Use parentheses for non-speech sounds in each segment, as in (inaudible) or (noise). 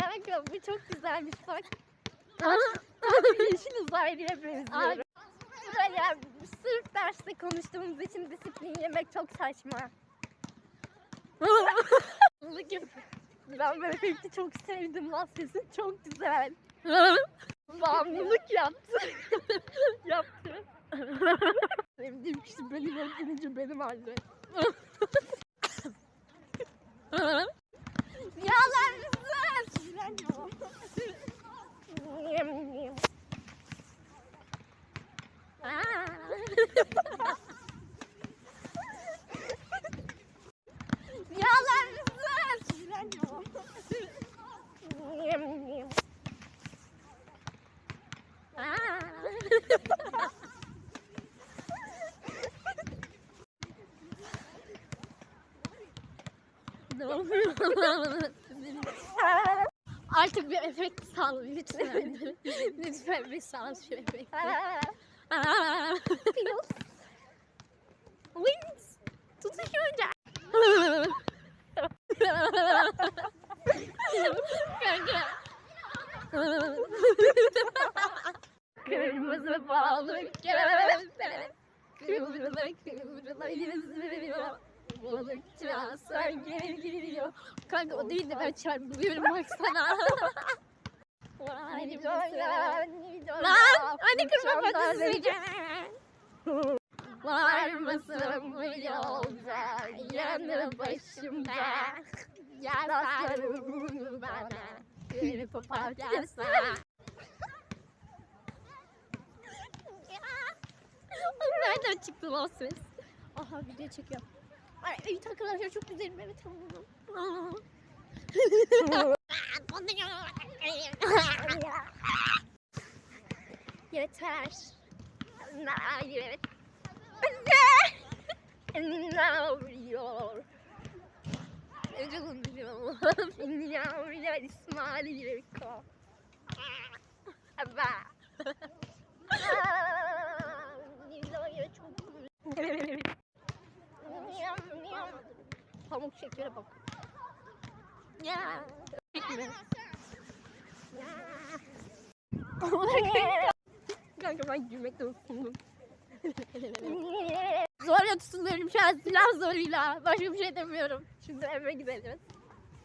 Kanka bu çok güzelmiş bak. Yeşil uzaylıya benziyorum. Buraya sırf derste konuştuğumuz için disiplin yemek çok saçma. ben böyle filmi çok sevdim lan sesin çok güzel. Bağımlılık yaptı. yaptı. Sevdiğim kişi benim öldürünce benim annem. Yalan Ne oluyor? Artık bir efekt sal lütfen. (laughs) lütfen bir sal şu efekti. Feels. Wings. Tutuşunca. Kanka. Kırmızı balık gözler. Kıvrıla kıvrıla yüzüyor. Balıkçı sen geri geliyor. Kanka o değil de ben çarpılıyorum baksana. (laughs) Lan Lan hadi kırma izleyeceğim. Var mısın bu yolda yanı başımda Rastlarım bana bir papatyası Nereden çıktı lan ses? Aha video çekiyor. Ay evet arkadaşlar çok güzelim evet tamam. (laughs) Yeter. Hayır (laughs) Ne oluyor konuşuyorum Yavruya İsmail Yeko Aba Pamuk şekere bak Ya Kanka ben gülmekten ısındım. Zorla tutuluyorum şu an silah zoruyla. Başka bir şey demiyorum. Şimdi eve gidelim.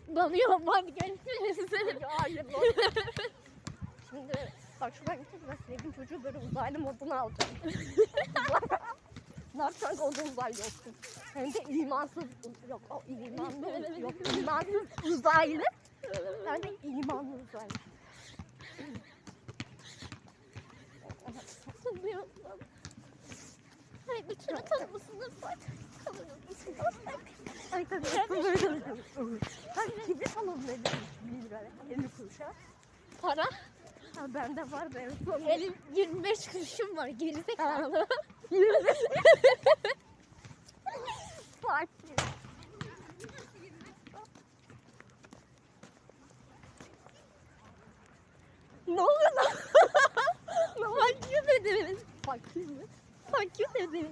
Banıyorum hadi görüşürüz. Hayır. (laughs) Şimdi bak şuradan gideceğiz ben çocuğu böyle uzaylı moduna alacağım. (laughs) orada uzaylı yoksun. Hem de imansız yok o imanlı yok imansız uzaylı. Ben de imanlı uzaylı. Hayır bütün atar mısınız? Ay tabii. Sen kibrit alalım dedim. 1 lira 50 kuruşa. Para. Ha bende var da evet. Elim 25 kuruşum var gerizekalı. Sakin. Ne oluyor lan? Fuck you dediniz. Fuck you? Fuck you dediniz.